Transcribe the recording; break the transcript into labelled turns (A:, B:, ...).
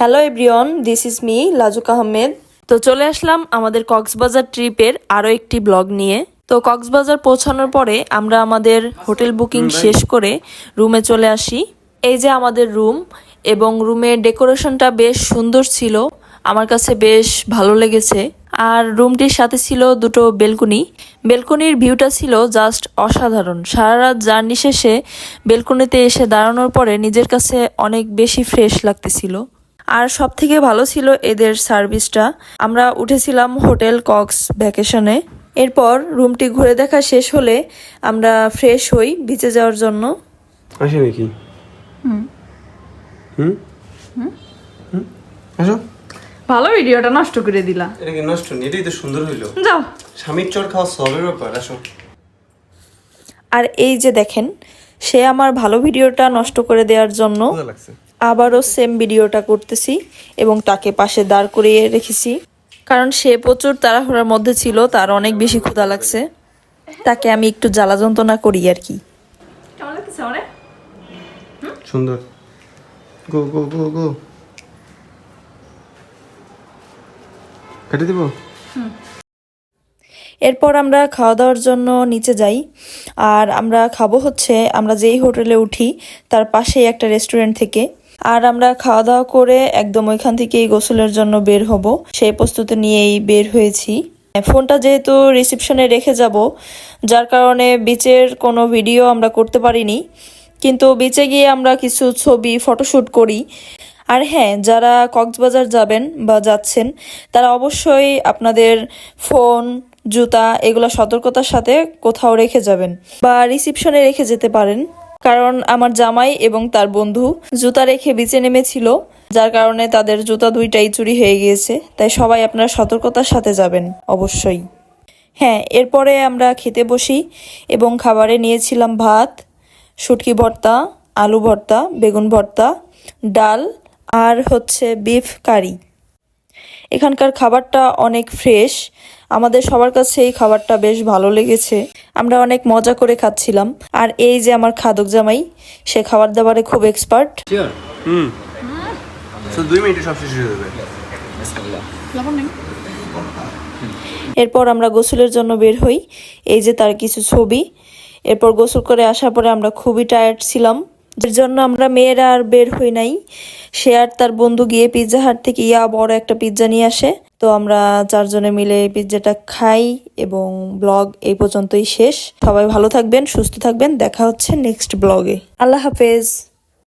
A: Hello everyone this is me Lajuk Ahmed তো চলে আসলাম আমাদের কক্সবাজার ট্রিপের আরও একটি ব্লগ নিয়ে। তো কক্সবাজার পৌঁছানোর পরে আমরা আমাদের হোটেল বুকিং শেষ করে রুমে চলে আসি। এই যে আমাদের রুম এবং রুমের ডেকোরেশনটা বেশ সুন্দর ছিল। আমার কাছে বেশ ভালো লেগেছে। আর রুমটির সাথে ছিল দুটো বেলকনি। বেলকনির ভিউটা ছিল জাস্ট অসাধারণ। সারা রাত জার্নি শেষে বেলকনিতে এসে দাঁড়ানোর পরে নিজের কাছে অনেক বেশি ফ্রেশ লাগতেছিল। আর সব থেকে ভালো ছিল এদের সার্ভিসটা। আমরা উঠেছিলাম হোটেল কক্স ভ্যাকেশনে। এরপর রুমটি ঘুরে দেখা শেষ হলে আমরা ফ্রেশ হই বিচে যাওয়ার জন্য।
B: আসে নাকি হুম? হুম? হুম? আসো।
C: ভালো ভিডিওটা নষ্ট করে দিলা।
B: এটা কি নষ্ট নেই এটাই তো সুন্দর হইল।
C: যাও।
B: স্বামীর চর খাওয়া সবের ব্যাপার আসো।
A: আর এই যে দেখেন সে আমার ভালো ভিডিওটা নষ্ট করে দেওয়ার জন্য আবারও সেম ভিডিওটা করতেছি এবং তাকে পাশে দাঁড় করিয়ে রেখেছি। কারণ সে প্রচুর তাড়াহুড়ার মধ্যে ছিল তার অনেক বেশি ক্ষুধা লাগছে। তাকে আমি একটু জ্বালা যন্ত্রণা করি আর কি।
B: সুন্দর। গো গো গো গো। কেটে দিব?
A: এরপর আমরা খাওয়া দাওয়ার জন্য নিচে যাই। আর আমরা খাব হচ্ছে, আমরা যেই হোটেলে উঠি, তার পাশেই একটা রেস্টুরেন্ট থেকে। আর আমরা খাওয়া দাওয়া করে একদম ওইখান থেকেই গোসলের জন্য বের হব। সেই প্রস্তুতি নিয়েই বের হয়েছি। ফোনটা যেহেতু রিসেপশনে রেখে যাব, যার কারণে বিচের কোনো ভিডিও আমরা করতে পারিনি। কিন্তু বিচে গিয়ে আমরা কিছু ছবি ফটোশ্যুট করি। আর হ্যাঁ যারা কক্সবাজার যাবেন বা যাচ্ছেন, তারা অবশ্যই আপনাদের ফোন, জুতা এগুলো সতর্কতার সাথে কোথাও রেখে যাবেন বা রিসিপশনে রেখে যেতে পারেন। কারণ আমার জামাই এবং তার বন্ধু জুতা রেখে বিচে নেমেছিল, যার কারণে তাদের জুতা দুইটাই চুরি হয়ে গিয়েছে, তাই সবাই আপনারা সতর্কতার সাথে যাবেন, অবশ্যই। হ্যাঁ এরপরে আমরা খেতে বসি এবং খাবারে নিয়েছিলাম ভাত, শুটকি ভর্তা, আলু ভর্তা, বেগুন ভর্তা, ডাল আর হচ্ছে বিফ কারি এখানকার খাবারটা অনেক ফ্রেশ আমাদের সবার কাছে এই খাবারটা বেশ ভালো লেগেছে। আমরা অনেক মজা করে খাচ্ছিলাম। আর এই যে আমার খাদক জামাই সে খাবার দাবারে খুব এক্সপার্ট
B: হুম। দুই মিনিটে সব শেষ হয়ে যাবে।
A: এরপর আমরা গোসলের জন্য বের হই। এই যে তার কিছু ছবি। এরপর গোসল করে আসার পরে আমরা খুবই টায়ার্ড ছিলাম। যার জন্য আমরা মেয়েরা আর বের হই নাই। সে আর তার বন্ধু গিয়ে পিৎজা হাট থেকে ইয়া বড় একটা পিৎজা নিয়ে আসে। তো আমরা চারজনে মিলে পিৎজাটা খাই এবং ব্লগ এই পর্যন্তই শেষ। সবাই ভালো থাকবেন, সুস্থ থাকবেন। দেখা হচ্ছে নেক্সট ব্লগে আল্লাহ হাফেজ।